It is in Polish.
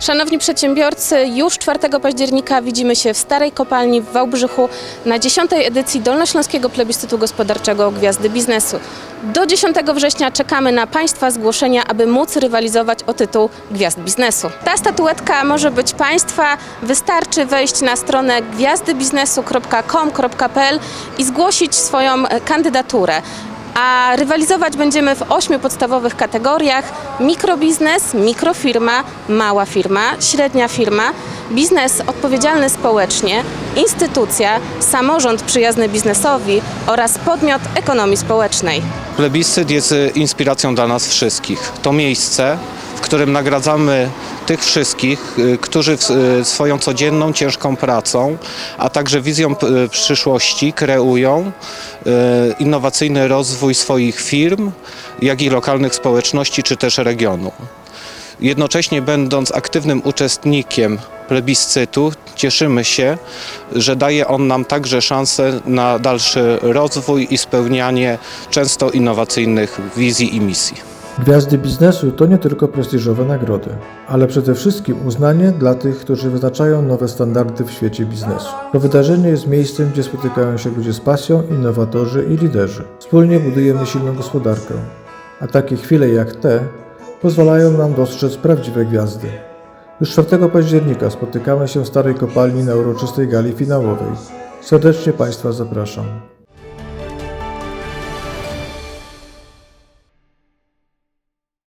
Szanowni przedsiębiorcy, już 4 października widzimy się w Starej Kopalni w Wałbrzychu na 10. edycji Dolnośląskiego Plebiscytu Gospodarczego Gwiazdy Biznesu. Do 10 września czekamy na Państwa zgłoszenia, aby móc rywalizować o tytuł Gwiazd Biznesu. Ta statuetka może być Państwa, wystarczy wejść na stronę gwiazdybiznesu.com.pl i zgłosić swoją kandydaturę. A rywalizować będziemy w ośmiu podstawowych kategoriach: mikrobiznes, mikrofirma, mała firma, średnia firma, biznes odpowiedzialny społecznie, instytucja, samorząd przyjazny biznesowi oraz podmiot ekonomii społecznej. Plebiscyt jest e, inspiracją dla nas wszystkich. To miejsce, w którym nagradzamy tych wszystkich, e, którzy e, swoją codzienną, ciężką pracą, a także wizją e, przyszłości kreują innowacyjny rozwój swoich firm, jak i lokalnych społeczności czy też regionu. Jednocześnie będąc aktywnym uczestnikiem plebiscytu, cieszymy się, że daje on nam także szansę na dalszy rozwój i spełnianie często innowacyjnych wizji i misji. Gwiazdy biznesu to nie tylko prestiżowe nagrody, ale przede wszystkim uznanie dla tych, którzy wyznaczają nowe standardy w świecie biznesu. To wydarzenie jest miejscem, gdzie spotykają się ludzie z pasją, innowatorzy i liderzy. Wspólnie budujemy silną gospodarkę, a takie chwile jak te pozwalają nam dostrzec prawdziwe gwiazdy. Już 4 października spotykamy się w Starej Kopalni na uroczystej gali finałowej. Serdecznie Państwa zapraszam.